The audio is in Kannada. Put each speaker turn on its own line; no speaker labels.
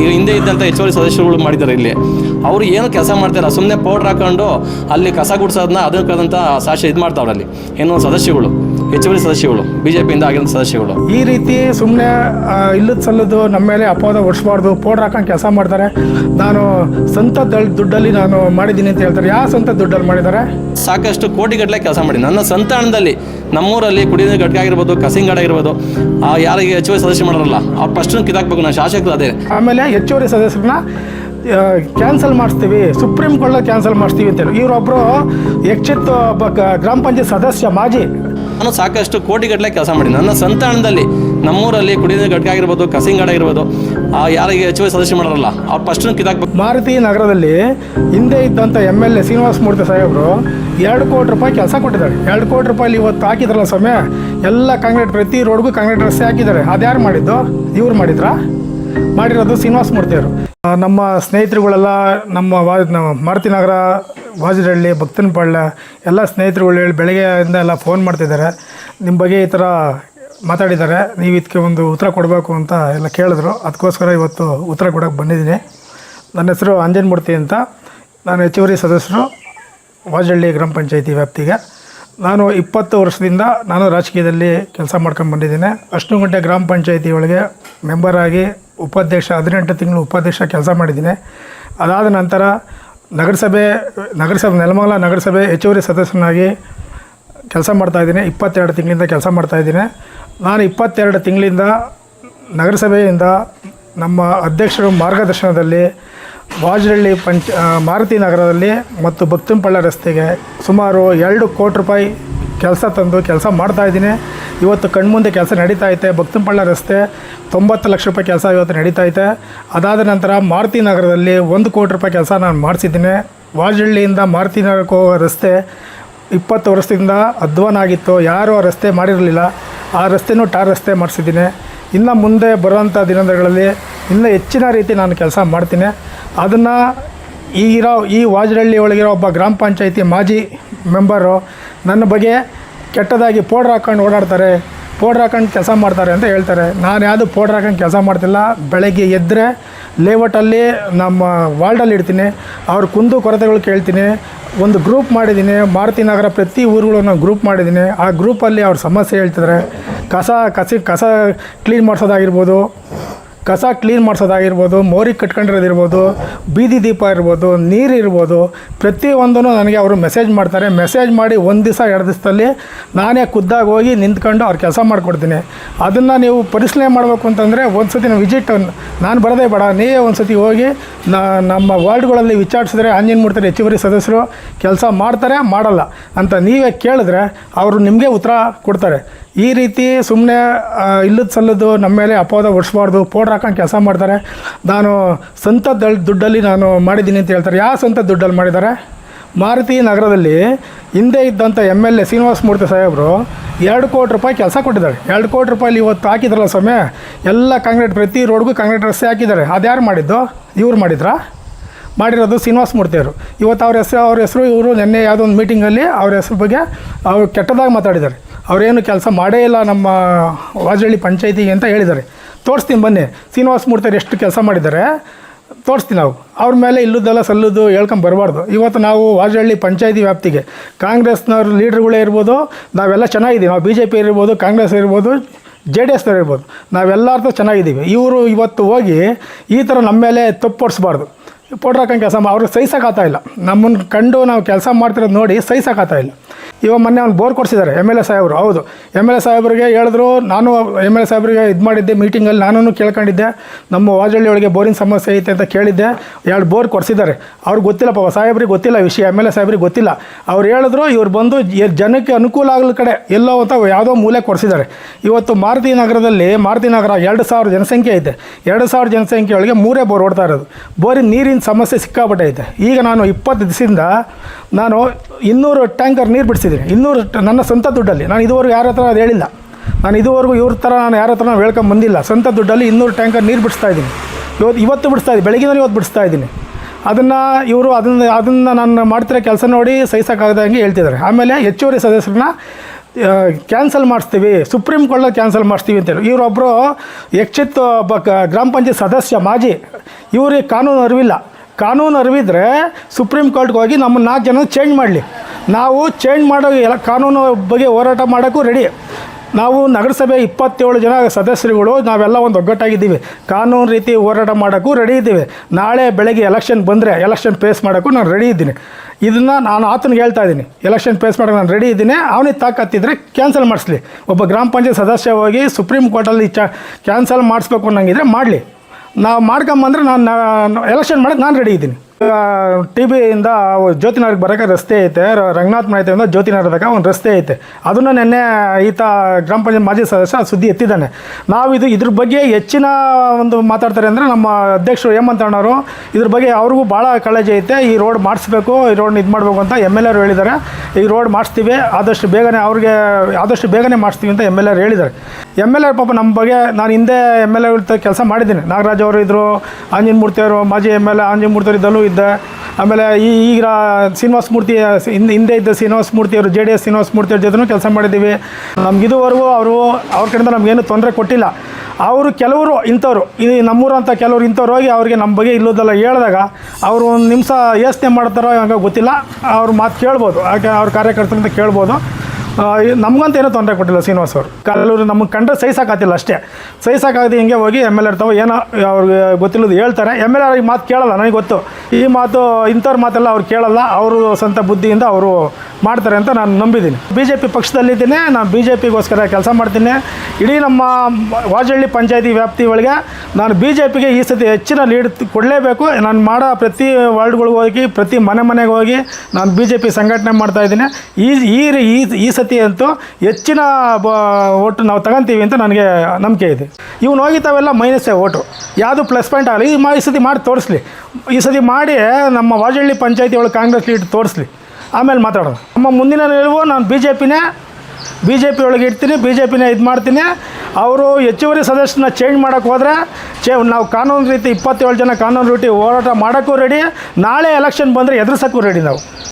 Yeah. ಹಿಂದೆ ಇದ್ದಂಥ ಹೆಚ್ಚುವರಿ ಸದಸ್ಯರುಗಳು ಮಾಡಿದ್ದಾರೆ ಇಲ್ಲಿ. ಅವರು ಏನು ಕೆಲಸ ಮಾಡ್ತಾಯಿಲ್ಲ ಸುಮ್ಮನೆ ಪೌಡ್ರ್ ಹಾಕೊಂಡು ಅಲ್ಲಿ ಕಸ ಗುಡ್ಸೋದನ್ನ ಅದಕ್ಕಾದಂಥ ಸಾಕ್ಷಿ ಇದು ಮಾಡ್ತಾವ್ರೆ ಅಲ್ಲಿ ಏನು ಸದಸ್ಯಗಳು ಹೆಚ್ಚುವರಿ ಸದಸ್ಯಗಳು ಬಿಜೆಪಿಯಿಂದ ಆಗಿರೋ ಸದಸ್ಯಗಳು.
ಈ ರೀತಿ ಸುಮ್ಮನೆ ಇಲ್ಲದ ಸಲ್ಲದು ನಮ್ಮ ಮೇಲೆ ಅಪವಾದ ಹೊಡಿಸ್ಬಾರ್ದು ಪೌಡ್ರ್ ಹಾಕೊಂಡು ಕೆಲಸ ಮಾಡ್ತಾರೆ. ನಾನು ಸ್ವಂತ ದುಡ್ಡಲ್ಲಿ ನಾನು ಮಾಡಿದ್ದೀನಿ ಅಂತ ಹೇಳ್ತಾರೆ. ಯಾವ ಸ್ವಂತ ದುಡ್ಡಲ್ಲಿ ಮಾಡಿದ್ದಾರೆ?
ಸಾಕಷ್ಟು ಕೋಟಿಗಟ್ಟಲೆ ಕೆಲಸ ಮಾಡಿ ನನ್ನ ಸ್ವಂತ ಹಣದಲ್ಲಿ ನಮ್ಮೂರಲ್ಲಿ ಕುಡಿಯೋ ಘಟಕ ಆಗಿರ್ಬೋದು ಕಸಿಂಗ್ ಆಗಿರ್ಬೋದು ಆ ಯಾರಿಗೆ ಹೆಚ್ಚುವರಿ ಸದಸ್ಯ ಮಾಡಿರಲ್ಲ ಅವ್ರು ಫಸ್ಟ್ ಕಿದಾಕ್ಬೇಕು ನಾನು ಶಾಸಕರು ಅದೇ.
ಆಮೇಲೆ ಹೆಚ್ಚುವರಿ ಸದಸ್ಯರನ್ನ ಕ್ಯಾನ್ಸಲ್ ಮಾಡಿಸ್ತೀವಿ ಸುಪ್ರೀಂ ಕೋರ್ಟ್ನ ಕ್ಯಾನ್ಸಲ್ ಮಾಡಿಸ್ತೀವಿ ಅಂತೇಳಿ ಇವರೊಬ್ಬರು ಎಚ್ಚೆತ್ತ ಗ್ರಾಮ ಪಂಚಾಯತ್ ಸದಸ್ಯ ಮಾಜಿ.
ನಾನು ಸಾಕಷ್ಟು ಕೋಟಿಗಟ್ಟಲೆ ಕೆಲಸ ಮಾಡಿ ನನ್ನ ಸಂತಾನದಲ್ಲಿ ನಮ್ಮೂರಲ್ಲಿ ಕುಡಿದ ಘಟಕ ಆಗಿರ್ಬೋದು ಕಸಿಂಗ್ ಆಗಿರ್ಬೋದು ಆ ಯಾರಿಗೆ ಹೆಚ್ಚುವರಿ ಸದಸ್ಯ ಮಾಡೋರಲ್ಲ ಅವ್ರು ಫಸ್ಟ್ ಕಿದಾಕ್ಬೇಕು
ಮಾರುತಿ ನಗರದಲ್ಲಿ ಹಿಂದೆ ಇದ್ದಂಥ M L A Srinivasa Murthy ಸಾಹೇಬರು ಎರಡು ಕೋಟಿ ರೂಪಾಯಿ ಕೆಲಸ ಕೊಟ್ಟಿದ್ದಾರೆ. ಎರಡು ಕೋಟಿ ರೂಪಾಯಿ ಇವತ್ತು ಹಾಕಿದ್ರಲ್ಲ ಸಮಯ ಎಲ್ಲ ಕಾಂಕ್ರೀಟ್ ಪ್ರತಿ ರೋಡ್ಗೂ ಕಾಂಕ್ರೀಟ್ ರಸ್ತೆ ಹಾಕಿದ್ದಾರೆ. ಅದ್ಯಾರು ಮಾಡಿದ್ದು? ಇವ್ರು ಮಾಡಿದ್ರಾ? ಮಾಡಿರೋದು ಶ್ರೀನಿವಾಸ ಮೂರ್ತಿಯವರು ನಮ್ಮ ಸ್ನೇಹಿತರುಗಳೆಲ್ಲ ನಮ್ಮ ವಾ, ನಮ್ಮ ಮಾರುತಿ ನಗರ, ವಾಜರಹಳ್ಳಿ, ಭಕ್ತನಪಾಳ್ಯ ಎಲ್ಲ ಸ್ನೇಹಿತರುಗಳು ಹೇಳಿ ಬೆಳಗ್ಗೆಯಿಂದ ಎಲ್ಲ ಫೋನ್ ಮಾಡ್ತಿದ್ದಾರೆ. ನಿಮ್ಮ ಬಗ್ಗೆ ಈ ಥರ ಮಾತಾಡಿದ್ದಾರೆ. ನೀವು ಇದಕ್ಕೆ ಒಂದು ಉತ್ತರ ಕೊಡಬೇಕು ಅಂತ ಎಲ್ಲ ಕೇಳಿದ್ರು. ಅದಕ್ಕೋಸ್ಕರ ಇವತ್ತು ಉತ್ತರ ಕೊಡೋಕ್ಕೆ ಬಂದಿದ್ದೀನಿ. ನನ್ನ ಹೆಸರು ಅಂಜನ್ಮೂರ್ತಿ ಅಂತ. ನಾನು ಹೆಚ್ಚುವರಿ ಸದಸ್ಯರು ವಾಜಹಳ್ಳಿ ಗ್ರಾಮ ಪಂಚಾಯಿತಿ ವ್ಯಾಪ್ತಿಗೆ. ನಾನು ಇಪ್ಪತ್ತು ವರ್ಷದಿಂದ ನಾನು ರಾಜಕೀಯದಲ್ಲಿ ಕೆಲಸ ಮಾಡ್ಕೊಂಡು ಅಷ್ಟು ಗಂಟೆ ಗ್ರಾಮ ಪಂಚಾಯಿತಿ ಒಳಗೆ ಮೆಂಬರಾಗಿ ಉಪಾಧ್ಯಕ್ಷ ಹದಿನೆಂಟು ತಿಂಗಳು ಉಪಾಧ್ಯಕ್ಷ ಕೆಲಸ ಮಾಡಿದ್ದೀನಿ. ಅದಾದ ನಂತರ ನಗರಸಭೆ ನಗರಸಭೆ, ನೆಲಮಂಗಲ ನಗರಸಭೆ ಹೆಚ್ಚುವರಿ ಸದಸ್ಯನಾಗಿ ಕೆಲಸ ಮಾಡ್ತಾಯಿದ್ದೀನಿ ಇಪ್ಪತ್ತೆರಡು ತಿಂಗಳಿಂದ ಕೆಲಸ ಮಾಡ್ತಾಯಿದ್ದೀನಿ ನಾನು ಇಪ್ಪತ್ತೆರಡು ತಿಂಗಳಿಂದ ನಗರಸಭೆಯಿಂದ ನಮ್ಮ ಅಧ್ಯಕ್ಷರ ಮಾರ್ಗದರ್ಶನದಲ್ಲಿ ವಾಜರಳ್ಳಿ ಪಂಚ ಮಾರುತಿ ನಗರದಲ್ಲಿ ಮತ್ತು ಭಕ್ತಂಪಳ್ಳ ರಸ್ತೆಗೆ ಸುಮಾರು ಎರಡು ಕೋಟಿ ರೂಪಾಯಿ ಕೆಲಸ ತಂದು ಕೆಲಸ ಮಾಡ್ತಾಯಿದ್ದೀನಿ ಇವತ್ತು ಕಣ್ಮುಂದೆ ಕೆಲಸ ನಡೀತಾ ಐತೆ. ಭಕ್ತಂಪಳ್ಳ ರಸ್ತೆ ತೊಂಬತ್ತು ಲಕ್ಷ ರೂಪಾಯಿ ಕೆಲಸ ಇವತ್ತು ನಡೀತಾ ಐತೆ. ಅದಾದ ನಂತರ ಮಾರುತಿ ನಗರದಲ್ಲಿ ಒಂದು ಕೋಟಿ ರೂಪಾಯಿ ಕೆಲಸ ನಾನು ಮಾಡಿಸಿದ್ದೀನಿ. ವಾಜಹಳ್ಳಿಯಿಂದ ಮಾರುತಿ ನಗರಕ್ಕೆ ಹೋಗೋ ರಸ್ತೆ ಇಪ್ಪತ್ತು ವರ್ಷದಿಂದ ಅಧ್ವಾನ ಆಗಿತ್ತು ಯಾರೂ ಆ ರಸ್ತೆ ಮಾಡಿರಲಿಲ್ಲ. ಆ ರಸ್ತೆನೂ ಟಾರ್ ರಸ್ತೆ ಮಾಡಿಸಿದ್ದೀನಿ. ಇನ್ನು ಮುಂದೆ ಬರುವಂಥ ದಿನಗಳಲ್ಲಿ ಇನ್ನೂ ಹೆಚ್ಚಿನ ರೀತಿ ನಾನು ಕೆಲಸ ಮಾಡ್ತೀನಿ. ಅದನ್ನು ಈಗಿರೋ ಈ ವಾಜರಳ್ಳಿ ಒಳಗಿರೋ ಒಬ್ಬ ಗ್ರಾಮ ಪಂಚಾಯಿತಿ ಮಾಜಿ ಮೆಂಬರು ನನ್ನ ಬಗ್ಗೆ ಕೆಟ್ಟದಾಗಿ ಪೌಡ್ರ್ ಹಾಕ್ಕೊಂಡು ಓಡಾಡ್ತಾರೆ, ಪೌಡ್ರ್ ಹಾಕೊಂಡು ಕೆಲಸ ಮಾಡ್ತಾರೆ ಅಂತ ಹೇಳ್ತಾರೆ. ನಾನು ಯಾವುದು ಪೌಡ್ರ್ ಹಾಕೊಂಡು ಕೆಲಸ ಮಾಡ್ತಿಲ್ಲ. ಬೆಳಗ್ಗೆ ಎದ್ದರೆ ಲೇಔಟಲ್ಲಿ ನಮ್ಮ ವಾರ್ಡಲ್ಲಿ ಇಡ್ತೀನಿ. ಅವ್ರ ಕುಂದು ಕೊರತೆಗಳು ಕೇಳ್ತೀನಿ. ಒಂದು ಗ್ರೂಪ್ ಮಾಡಿದ್ದೀನಿ. ಮಾರುತಿ ನಗರ ಪ್ರತಿ ಊರುಗಳನ್ನು ಗ್ರೂಪ್ ಮಾಡಿದ್ದೀನಿ. ಆ ಗ್ರೂಪಲ್ಲಿ ಅವ್ರ ಸಮಸ್ಯೆ ಹೇಳ್ತಿದ್ದಾರೆ. ಕಸ, ಕಸಿ, ಕಸ ಕ್ಲೀನ್ ಮಾಡಿಸೋದಾಗಿರ್ಬೋದು. ಕಸ ಕ್ಲೀನ್ ಮಾಡಿಸೋದಾಗಿರ್ಬೋದು ಮೋರಿಗೆ ಕಟ್ಕೊಂಡಿರೋದಿರ್ಬೋದು, ಬೀದಿ ದೀಪ ಇರ್ಬೋದು, ನೀರು ಇರ್ಬೋದು ಪ್ರತಿಯೊಂದೂ ನನಗೆ ಅವರು ಮೆಸೇಜ್ ಮಾಡ್ತಾರೆ. ಮೆಸೇಜ್ ಮಾಡಿ ಒಂದು ದಿವಸ, ಎರಡು ದಿವಸದಲ್ಲಿ ನಾನೇ ಖುದ್ದಾಗಿ ಹೋಗಿ ನಿಂತ್ಕೊಂಡು ಅವ್ರು ಕೆಲಸ ಮಾಡಿಕೊಡ್ತೀನಿ. ಅದನ್ನು ನೀವು ಪರಿಶೀಲನೆ ಮಾಡಬೇಕು ಅಂತಂದರೆ ಒಂದು ಸತಿ ವಿಸಿಟ್ ನಾನು ಬರೋದೇ ಬೇಡ. ನೀವೇ ಒಂದು ಸತಿ ಹೋಗಿ ನಮ್ಮ ವಾರ್ಡ್ಗಳಲ್ಲಿ ವಿಚಾರಿಸಿದ್ರೆ ಆಂಜನೇಯ ಮೂರ್ತಿ ಹೆಚ್ಚುವರಿ ಸದಸ್ಯರು, ಕೆಲಸ ಮಾಡ್ತಾರೆ, ಮಾಡಲ್ಲ ಅಂತ ನೀವೇ ಕೇಳಿದ್ರೆ ಅವರು ನಿಮಗೆ ಉತ್ತರ ಕೊಡ್ತಾರೆ. ಈ ರೀತಿ ಸುಮ್ಮನೆ ಇಲ್ಲದ ಸಲ್ಲದು ನಮ್ಮ ಮೇಲೆ ಅಪವಾದ ಹೊಡಿಸ್ಬಾರ್ದು ಪೌಡ್ರ್ ಹಾಕೊಂಡು ಕೆಲಸ ಮಾಡ್ತಾರೆ. ನಾನು ಸ್ವಂತ ದುಡ್ಡಲ್ಲಿ ನಾನು ಮಾಡಿದ್ದೀನಿ ಅಂತ ಹೇಳ್ತಾರೆ. ಯಾವ ಸ್ವಂತ ದುಡ್ಡಲ್ಲಿ ಮಾಡಿದ್ದಾರೆ? ಮಾರುತಿ ನಗರದಲ್ಲಿ ಹಿಂದೆ ಇದ್ದಂಥ M L A Srinivasa Murthy ಸಾಹೇಬರು ಎರಡು ಕೋಟಿ ರೂಪಾಯಿ ಕೆಲಸ ಕೊಟ್ಟಿದ್ದಾರೆ. ಎರಡು ಕೋಟಿ ರೂಪಾಯಿ ಇವತ್ತು ಹಾಕಿದ್ರಲ್ಲ ಸ್ವಾಮಿ, ಎಲ್ಲ ಕಾಂಕ್ರೀಟ್ ಪ್ರತಿ ರೋಡ್ಗೂ ಕಾಂಕ್ರೀಟ್ ರಸ್ತೆ ಹಾಕಿದ್ದಾರೆ. ಅದು ಯಾರು ಮಾಡಿದ್ದು? ಇವ್ರು ಮಾಡಿದ್ರಾ? ಮಾಡಿರೋದು ಶ್ರೀನಿವಾಸ ಮೂರ್ತಿಯವರು ಇವತ್ತು ಅವ್ರ ಹೆಸರು ಅವ್ರ ಹೆಸರು ಇವರು ನಿನ್ನೆ ಯಾವುದೋ ಒಂದು ಮೀಟಿಂಗಲ್ಲಿ ಅವ್ರ ಹೆಸರು ಬಗ್ಗೆ ಅವರು ಕೆಟ್ಟದಾಗಿ ಮಾತಾಡಿದ್ದಾರೆ. ಅವರೇನು ಕೆಲಸ ಮಾಡೇ ಇಲ್ಲ ನಮ್ಮ ವಾಜಹಳ್ಳಿ ಪಂಚಾಯತಿಗೆ ಅಂತ ಹೇಳಿದ್ದಾರೆ. ತೋರಿಸ್ತೀನಿ ಬನ್ನಿ. ಶ್ರೀನಿವಾಸ ಮೂರ್ತಿಯವ್ರು ಎಷ್ಟು ಕೆಲಸ ಮಾಡಿದ್ದಾರೆ. ತೋರಿಸ್ತೀನಿ ನಾವು. ಅವ್ರ ಮೇಲೆ ಇಲ್ಲದೆಲ್ಲ ಸಲ್ಲದು ಹೇಳ್ಕೊಂಡು ಬರಬಾರ್ದು. ಇವತ್ತು ನಾವು ವಾಜಹಳ್ಳಿ ಪಂಚಾಯತಿ ವ್ಯಾಪ್ತಿಗೆ ಕಾಂಗ್ರೆಸ್ನವ್ರ ಲೀಡ್ರ್ಗಳೇ ಇರ್ಬೋದು, ನಾವೆಲ್ಲ ಚೆನ್ನಾಗಿದ್ದೀವಿ. ನಾವು ಬಿ ಜೆ ಪಿ ಇರ್ಬೋದು, ಕಾಂಗ್ರೆಸ್ ಇರ್ಬೋದು ಜೆ ಡಿ ಎಸ್ನವ್ರು ಇರ್ಬೋದು. ನಾವೆಲ್ಲರದ್ದು ಚೆನ್ನಾಗಿದ್ದೀವಿ. ಇವರು ಇವತ್ತು ಹೋಗಿ ಈ ಥರ ನಮ್ಮ ಮೇಲೆ ತಪ್ಪು ಹೊಡಿಸ್ಬಾರ್ದು. ಪೌಡ್ರ್ ಹಾಕೊಂಡು ಕೆಲಸ ಅವ್ರಿಗೆ ಸಹಿಸೋಕ್ಕಾಗ್ತಾ ಇಲ್ಲ. ನಮ್ಮನ್ನು ಕಂಡು ನಾವು ಕೆಲಸ ಮಾಡ್ತಿರೋದು ನೋಡಿ ಸಹಿಸೋಕ್ಕಾಗ್ತಾ ಇಲ್ಲ. ಇವಾಗ ಮೊನ್ನೆ ಅವ್ನು ಬೋರ್ ಕೊಡಿಸಿದ್ದಾರೆ ಎಂ ಎಲ್ ಎ ಸಾಹೇಬರು. ಹೌದು, ಎಂ ಎಲ್ ಎ ಸಾಹೇಬ್ರಿಗೆ ಹೇಳಿದ್ರು, ನಾನು ಎಂ ಎಲ್ ಎ ಸಾಹೇಬ್ರಿಗೆ ಇದು ಮಾಡಿದ್ದೆ ಮೀಟಿಂಗಲ್ಲಿ ನಾನು ಕೇಳ್ಕೊಂಡಿದ್ದೆ. ನಮ್ಮ ವಾಜಳ್ಳಿ ಒಳಗೆ ಬೋರಿನ ಸಮಸ್ಯೆ ಐತೆ ಅಂತ ಕೇಳಿದ್ದೆ. ಎರಡು ಬೋರ್ ಕೊಡಿಸಿದ್ದಾರೆ. ಅವ್ರಿಗೆ ಗೊತ್ತಿಲ್ಲ ಪಾಪ ಸಾಹೇಬ್ರಿಗೆ ಗೊತ್ತಿಲ್ಲ ವಿಷಯ ಎಂ ಎಲ್ ಎ ಸಾಹೇಬ್ರಿಗೆ ಗೊತ್ತಿಲ್ಲ. ಅವ್ರು ಹೇಳಿದ್ರು, ಇವ್ರು ಬಂದು ಜನಕ್ಕೆ ಅನುಕೂಲ ಆಗಲ ಕಡೆ ಎಲ್ಲೋ ಅಂತ ಯಾವುದೋ ಮೂಲೆ ಕೊಡಿಸಿದ್ದಾರೆ. ಇವತ್ತು ಮಾರುತಿ ನಗರದಲ್ಲಿ, ಮಾರುತಿ ನಗರ ಎರಡು ಸಾವಿರ ಜನಸಂಖ್ಯೆ ಐತೆ. ಎರಡು ಸಾವಿರ ಜನಸಂಖ್ಯೆ ಒಳಗೆ ಮೂರೇ ಬೋರ್ ಓಡ್ತಾ ಇರೋದು. ಬೋರಿನ ನೀರಿನ ಸಮಸ್ಯೆ ಸಿಕ್ಕಾಪಟ್ಟೆ ಐತೆ ಈಗ ನಾನು ಇಪ್ಪತ್ತು ದಿವಸದಿಂದ ನಾನು ಇನ್ನೂರು ಟ್ಯಾಂಕರ್ ನೀರು ಬಿಡಿಸಿದ್ದೀನಿ. ಇನ್ನೂರು ನನ್ನ ಸ್ವಂತ ದುಡ್ಡಲ್ಲಿ. ನಾನು ಇದುವರೆಗೂ ಯಾರ ಹತ್ರ ಅದು ಹೇಳಿಲ್ಲ. ನಾನು ಇದುವರೆಗೂ ಇವ್ರ ಥರ ನಾನು ಯಾರ ಹತ್ರ ಹೇಳ್ಕೊಂಡು ಬಂದಿಲ್ಲ. ಸ್ವಂತ ದುಡ್ಡಲ್ಲಿ ಇನ್ನೂರು ಟ್ಯಾಂಕರ್ ನೀರು ಬಿಡಿಸ್ತಾ ಇದ್ದೀನಿ. ಇವತ್ತು ಇವತ್ತು ಬಿಡಿಸ್ತಾ ಇದ್ದೀನಿ. ಇವತ್ತು ಬಿಡಿಸ್ತಾ ಇದ್ದೀನಿ. ಅದನ್ನು ಇವರು ಅದನ್ನು ಅದನ್ನು ನಾನು ಮಾಡ್ತಿರೋ ಕೆಲಸ ನೋಡಿ ಸಹಿಸೋಕ್ಕಾಗದಂಗೆ ಹೇಳ್ತಿದ್ದಾರೆ. ಆಮೇಲೆ ಹೆಚ್ಚುವರಿ ಸದಸ್ಯರನ್ನ ಕ್ಯಾನ್ಸಲ್ ಮಾಡಿಸ್ತೀವಿ ಸುಪ್ರೀಂ ಕೋರ್ಟಲ್ಲಿ ಕ್ಯಾನ್ಸಲ್ ಮಾಡಿಸ್ತೀವಿ ಅಂತೇಳಿ ಇವರೊಬ್ಬರು ಯಕ್ಷಿತ್ ಬ ಗ್ರಾಮ ಪಂಚಾಯತ್ ಸದಸ್ಯ ಮಾಜಿ. ಇವ್ರಿಗೆ ಕಾನೂನು ಅರಿವಿಲ್ಲ. ಕಾನೂನು ಅರಿವಿದ್ರೆ ಸುಪ್ರೀಂ ಕೋರ್ಟ್ಗೆ ಹೋಗಿ ನಮ್ಮ ನಾಲ್ಕು ಜನ ಚೇಂಜ್ ಮಾಡಲಿ. ನಾವು ಚೇಂಜ್ ಮಾಡೋ ಎಲ್ಲ ಕಾನೂನು ಬಗ್ಗೆ ಹೋರಾಟ ಮಾಡೋಕ್ಕೂ ರೆಡಿ ನಾವು ನಗರಸಭೆ ಇಪ್ಪತ್ತೇಳು ಜನ ಸದಸ್ಯರುಗಳು, ನಾವೆಲ್ಲ ಒಂದು ಒಗ್ಗಟ್ಟಾಗಿದ್ದೀವಿ. ಕಾನೂನು ರೀತಿ ಹೋರಾಟ ಮಾಡೋಕ್ಕೂ ರೆಡಿ ಇದ್ದೀವಿ. ನಾಳೆ ಬೆಳಗ್ಗೆ ಎಲೆಕ್ಷನ್ ಬಂದರೆ ಎಲೆಕ್ಷನ್ ಫೇಸ್ ಮಾಡೋಕ್ಕೂ ನಾನು ರೆಡಿ ಇದ್ದೀನಿ. ಇದನ್ನು ನಾನು ಆತನಿಗೆ ಹೇಳ್ತಾ ಇದ್ದೀನಿ. ಎಲೆಕ್ಷನ್ ಫೇಸ್ ಮಾಡೋಕೆ ನಾನು ರೆಡಿ ಇದ್ದೀನಿ. ಅವನಿಗೆ ತಾಕತ್ತಿದ್ರೆ ಕ್ಯಾನ್ಸಲ್ ಮಾಡಿಸ್ಲಿ. ಒಬ್ಬ ಗ್ರಾಮ ಪಂಚಾಯತ್ ಸದಸ್ಯ ಹೋಗಿ ಸುಪ್ರೀಂ ಕೋರ್ಟಲ್ಲಿ ಚ ಕ್ಯಾನ್ಸಲ್ ಮಾಡಿಸ್ಬೇಕು ಅನ್ನಂಗಿದ್ರೆ ಮಾಡಲಿ. ನಾವು ಮಾಡ್ಕೊಂಬಂದ್ರೆ ನಾನು ಎಲೆಕ್ಷನ್ ಮಾಡೋಕ್ಕೆ ನಾನು ರೆಡಿ ಇದ್ದೀನಿ. ಟಿ ಬಿಯಿಂದ ಜ್ಯೋತಿನಗರ್ಗೆ ಬರೋಕೆ ರಸ್ತೆ ಐತೆ. ರಂಗನಾಥ್ ಮನೆಯಿಂದ ಜ್ಯೋತಿನಗರ ತನಕ ಒಂದು ರಸ್ತೆ ಐತೆ. ಅದನ್ನು ನಿನ್ನೆ ಈತ ಗ್ರಾಮ ಪಂಚಾಯತ್ ಮಾಜಿ ಸದಸ್ಯ ಸುದ್ದಿ ಎತ್ತಿದ್ದಾನೆ. ನಾವು ಇದು ಇದ್ರ ಬಗ್ಗೆ ಹೆಚ್ಚಿನ ಒಂದು ಮಾತಾಡ್ತಾರೆ ಅಂದರೆ ನಮ್ಮ ಅಧ್ಯಕ್ಷರು ಹೇಮಂತ ಅಣ್ಣವರು, ಇದ್ರ ಬಗ್ಗೆ ಅವ್ರಿಗೂ ಭಾಳ ಕಾಳಜಿ ಐತೆ. ಈ ರೋಡ್ ಮಾಡಿಸ್ಬೇಕು, ಈ ರೋಡ್ ಇದು ಮಾಡಬೇಕು ಅಂತ ಎಂ ಎಲ್ ಎರು ಹೇಳಿದ್ದಾರೆ. ಈ ರೋಡ್ ಮಾಡಿಸ್ತೀವಿ, ಆದಷ್ಟು ಬೇಗನೆ ಅವ್ರಿಗೆ, ಆದಷ್ಟು ಬೇಗನೆ ಮಾಡಿಸ್ತೀವಿ ಅಂತ ಎಂ ಎಲ್ ಎರು ಹೇಳಿದ್ದಾರೆ. ಎಂ ಎಲ್ ಎ ಪಾಪ ನಮ್ಮ ಬಗ್ಗೆ ನಾನು ಹಿಂದೆ ಎಂ ಎಲ್ ಎ ಕೆಲಸ ಮಾಡಿದ್ದೀನಿ. ನಾಗರಾಜ್ ಅವರು ಇದ್ದರು ಆಂಜನ ಮೂರ್ತಿ ಅವರು, ಮಾಜಿ M L A Anjaneya Murthy ಅವರು ಇದ್ದಲ್ಲೂ ಇದ್ದೆ. ಆಮೇಲೆ ಈ ಈಗ ಶ್ರೀನಿವಾಸ ಮೂರ್ತಿ, ಹಿಂದೆ ಹಿಂದೆ ಇದ್ದ ಶ್ರೀನಿವಾಸ ಮೂರ್ತಿ ಅವರು J D S Srinivasa Murthy ಅವ್ರ ಜೊತೆನೂ ಕೆಲಸ ಮಾಡಿದ್ದೀವಿ. ನಮ್ಗೆ ಇದುವರೆಗೂ ಅವರು, ಅವ್ರ ಕಡೆಯಿಂದ ನಮಗೇನು ತೊಂದರೆ ಕೊಟ್ಟಿಲ್ಲ. ಅವರು ಕೆಲವರು ಇಂಥವ್ರು, ಈ ನಮ್ಮೂರು ಅಂತ ಕೆಲವರು ಇಂಥವ್ರು ಹೋಗಿ ಅವ್ರಿಗೆ ನಮ್ಮ ಬಗ್ಗೆ ಇಲ್ಲೋದಲ್ಲ ಹೇಳಿದಾಗ ಅವರು ಒಂದು ನಿಮಿಷ ಯೋಚನೆ ಮಾಡ್ತಾರೋ ಹಂಗೆ ಗೊತ್ತಿಲ್ಲ. ಅವ್ರ ಮಾತು ಕೇಳ್ಬೋದು, ಯಾಕೆ ಅವ್ರ ಕಾರ್ಯಕರ್ತರಿಂದ ಕೇಳ್ಬೋದು. ನಮ್ಗಂತ ಏನೋ ತೊಂದರೆ ಕೊಟ್ಟಿಲ್ಲ ಶ್ರೀನಿವಾಸ್ ಅವರು. ಕಲ್ಲೂರು ನಮ್ಗೆ ಕಂಡ್ರೆ ಸಹಿಸಾಕಾತಿಲ್ಲ ಅಷ್ಟೇ. ಸಹಿಸಾಕಾಗದೆ ಹಿಂಗೆ ಹೋಗಿ ಎಂ ಎಲ್ ಎ ಇರ್ತಾವೆ ಏನೋ ಅವ್ರಿಗೆ ಗೊತ್ತಿಲ್ಲದು ಹೇಳ್ತಾರೆ. ಎಂ ಎಲ್ ಈ ಮಾತು ಕೇಳಲ್ಲ, ನನಗೆ ಗೊತ್ತು. ಈ ಮಾತು ಇಂಥವ್ರ ಮಾತೆಲ್ಲ ಅವ್ರು ಕೇಳಲ್ಲ, ಅವರು ಸ್ವಂತ ಬುದ್ಧಿಯಿಂದ ಅವರು ಮಾಡ್ತಾರೆ ಅಂತ ನಾನು ನಂಬಿದ್ದೀನಿ. ಬಿ ಜೆ ಪಿ ಪಕ್ಷದಲ್ಲಿದ್ದೀನಿ, ನಾನು ಬಿ ಜೆ ಪಿಗೋಸ್ಕರ ಕೆಲಸ ಮಾಡ್ತೀನಿ. ಇಡೀ ನಮ್ಮ ವಾಜಹಳ್ಳಿ ಪಂಚಾಯತಿ ವ್ಯಾಪ್ತಿ ಒಳಗೆ ನಾನು ಬಿ ಜೆ ಪಿಗೆ ಈ ಸತಿ ಹೆಚ್ಚಿನ ಲೀಡ್ ಕೊಡಲೇಬೇಕು. ನಾನು ಮಾಡೋ ಪ್ರತಿ ವಾರ್ಡ್ಗಳಿಗೆ ಹೋಗಿ, ಪ್ರತಿ ಮನೆ ಮನೆಗೆ ಹೋಗಿ ನಾನು ಬಿ ಜೆ ಪಿ ಸಂಘಟನೆ ಮಾಡ್ತಾ ಇದ್ದೀನಿ. ಈ ಈ ಈ ಈ ಸತಿ ಅಂತೂ ಹೆಚ್ಚಿನ ಓಟು ನಾವು ತಗೊಂತೀವಿ ಅಂತ ನನಗೆ ನಂಬಿಕೆ ಇದೆ. ಇವ್ನು ಹೋಗಿತಾವೆಲ್ಲ ಮೈನಸ್ಸೇ ಓಟು. ಯಾವುದು ಪ್ಲಸ್ ಪಾಯಿಂಟ್ ಆಗಲಿ ಈ ಮಾ ಸತಿ ಮಾಡಿ ತೋರಿಸ್ಲಿ. ಈ ಸತಿ ಮಾಡಿ ನಮ್ಮ ವಾಜಹಳ್ಳಿ ಪಂಚಾಯತಿ ಒಳಗೆ ಕಾಂಗ್ರೆಸ್ ಲೀಡ್ ತೋರಿಸ್ಲಿ. ಆಮೇಲೆ ಮಾತಾಡೋಣ. ನಮ್ಮ ಮುಂದಿನ ನಿಲುವು ನಾನು ಬಿ ಜೆ ಪಿನೇ ಬಿ ಜೆ ಪಿ ಒಳಗೆ ಇಡ್ತೀನಿ ಬಿ ಜೆ ಪಿನೇ ಇದು ಮಾಡ್ತೀನಿ. ಅವರು ಹೆಚ್ಚುವರಿ ಸದಸ್ಯನ ಚೇಂಜ್ ಮಾಡೋಕ್ಕೆ ಹೋದರೆ ಚೇ ನಾವು ಕಾನೂನು ರೀತಿ ಇಪ್ಪತ್ತೇಳು ಜನ ಕಾನೂನು ರೀತಿ ಹೋರಾಟ ಮಾಡೋಕ್ಕೂ ರೆಡಿ ನಾಳೆ ಎಲೆಕ್ಷನ್ ಬಂದರೆ ಎದುರಿಸೋಕ್ಕೂ ರೆಡಿ ನಾವು.